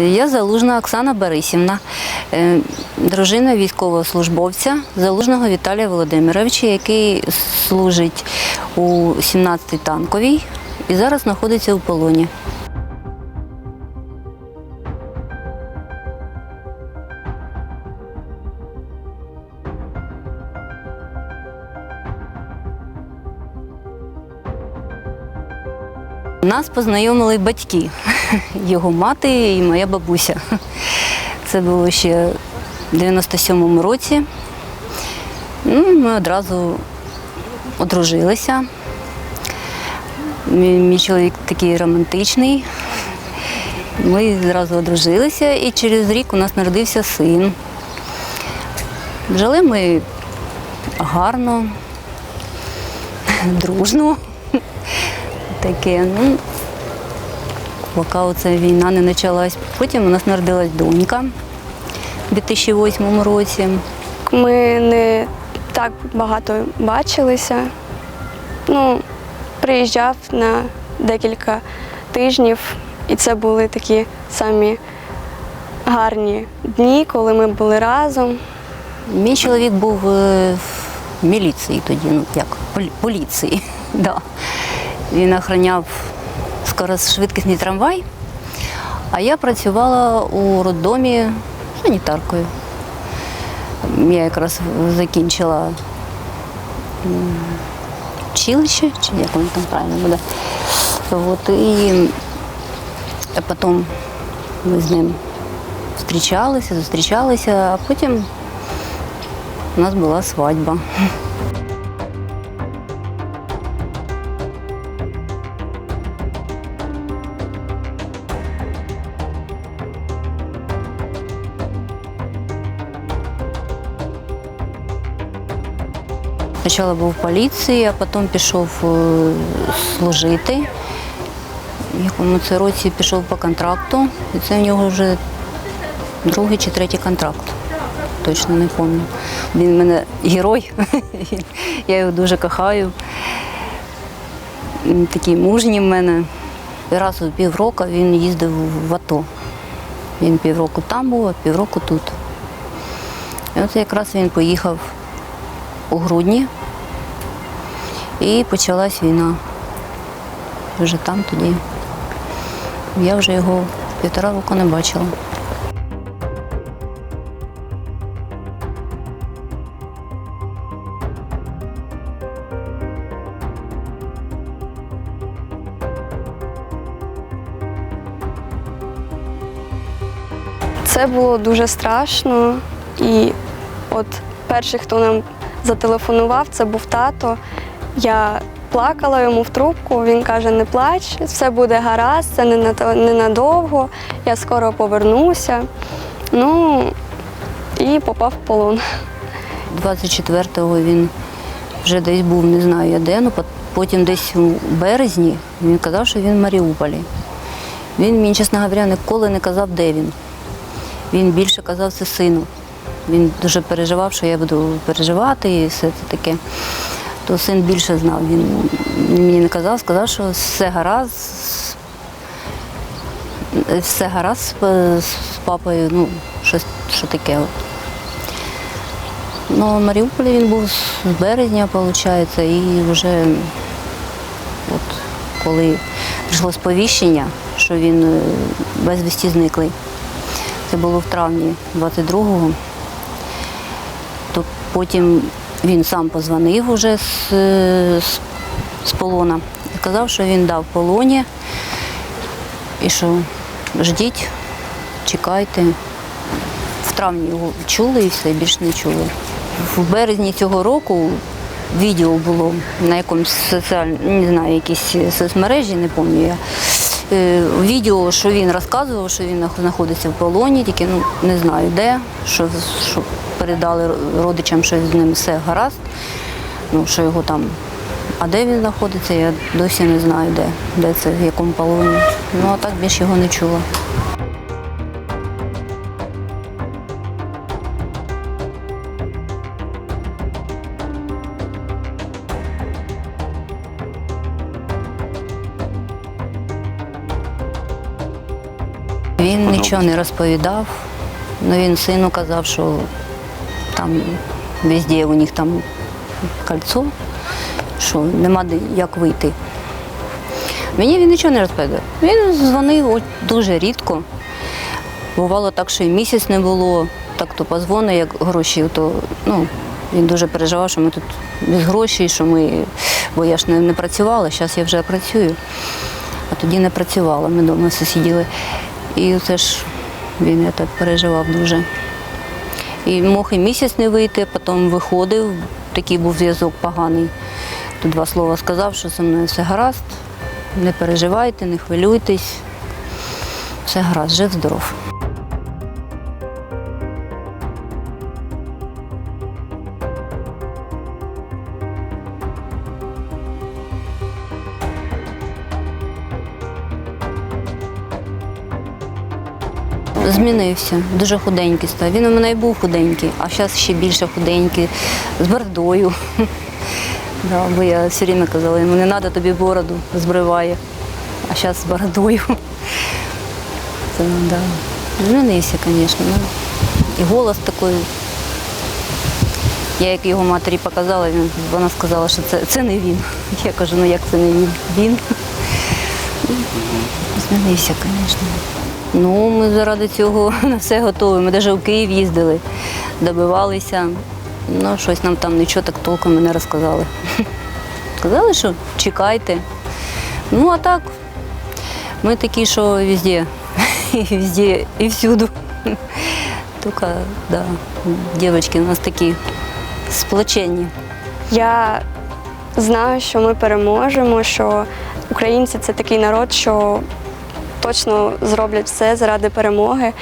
Е, Я залужна Оксана Борисівна, дружина дружина військовослужбовця залужного Віталія Володимировича, який служить у 17-й танковій і зараз знаходиться у полоні. Нас познайомили батьки, його мати і моя бабуся. Це було ще в 97-му році. Ну, ми одразу одружилися. Мій, мій чоловік такий романтичний. Ми зразу одружилися і через рік у нас народився син. Жили ми гарно, дружно. Таке, ну, поки оця війна не почалась. Потім у нас народилась донька у 2008 році. Ми не так багато бачилися. Ну, приїжджав на декілька тижнів, і це були такі самі гарні дні, коли ми були разом. Мій чоловік був е, в міліції тоді, ну як, полі- поліції. Да. Він охороняв скорошвидкісний трамвай, а я працювала у роддомі санітаркою. Я якраз закінчила училище, чи як воно там правильно буде. От, і потім ми з ним зустрічалися, зустрічалися, а потім у нас була свадьба. Спочатку був в поліції, а потім пішов е, служити. Якому це році пішов по контракту, і це в нього вже другий чи третій контракт. Точно не пам'ятаю. Він в мене герой. Я його дуже кохаю. Він такий мужній в мене. Раз у півроку він їздив в АТО. Він півроку там був, а півроку тут. І от якраз він поїхав у грудні і почалась війна. Вже там тоді. Я вже його півтора року не бачила. Це було дуже страшно. І от перший, хто нам зателефонував, це був тато. Я плакала йому в трубку. Він каже: не плач, все буде гаразд, це не на- ненадовго, я скоро повернуся. Ну і попав в полон. 24-го він вже десь був, не знаю я де, ну потім десь у березні він казав, що він в Маріуполі. Він мені, чесно говоря, ніколи не казав, де він. Він більше казав це сину. Він дуже переживав, що я буду переживати і все це таке. То син більше знав. Він мені не казав, сказав, що все гаразд, все гаразд з, папою, ну, щось що таке. Ну, в Маріуполі він був з березня, виходить, і вже от коли прийшло сповіщення, що він е, безвісті зниклий. Це було в травні 22-го. Потім він сам позвонив уже з, з, з полона і казав, що він дав полоні і що ждіть, чекайте. В травні його чули і все, більше не чули. В березні цього року відео було на якомусь соціальному, не знаю, якійсь соцмережі, не пам'ятаю я. Е, Відео, що він розказував, що він знаходиться в полоні, тільки ну, не знаю де, що, що передали родичам, що з ним все гаразд, ну, що його там. А де він знаходиться, я досі не знаю, де, де це, в якому полоні. Ну а так більше його не чула. Нічого не розповідав. Ну, він сину казав, що там везде у них там кольцо, що нема як вийти. Мені він нічого не розповідав. Він дзвонив дуже рідко. Бувало так, що і місяць не було. Так то позвонить, як гроші, то ну, він дуже переживав, що ми тут без грошей, що ми, бо я ж не, не працювала, зараз я вже працюю, а тоді не працювала, ми вдома всі сиділи. І це ж він я так переживав дуже. І мог і місяць не вийти, потім виходив, такий був зв'язок поганий. То два слова сказав, що зі мною все гаразд, не переживайте, не хвилюйтесь. Все гаразд, жив здоров. Змінився, дуже худенький став. Він у мене і був худенький, а зараз ще більше худенький, з бородою. Да, бо я все время казала, йому не треба тобі бороду, збриває. А зараз з бородою. Це, да. Змінився, звісно. Ну, і голос такий. Я як його матері показала, він, вона сказала, що це, це не він. Я кажу, ну як це не він? Він. Змінився, звісно. Ну, ми заради цього на все готові. Ми навіть у Київ їздили, добивалися. Ну, щось нам там нічого так толком не розказали. Сказали, що чекайте. Ну, а так, ми такі, що везде, і везде, і всюду. Тільки, да, дівчатки у нас такі сплочені. Я знаю, що ми переможемо, що українці це такий народ, що точно зроблять все заради перемоги.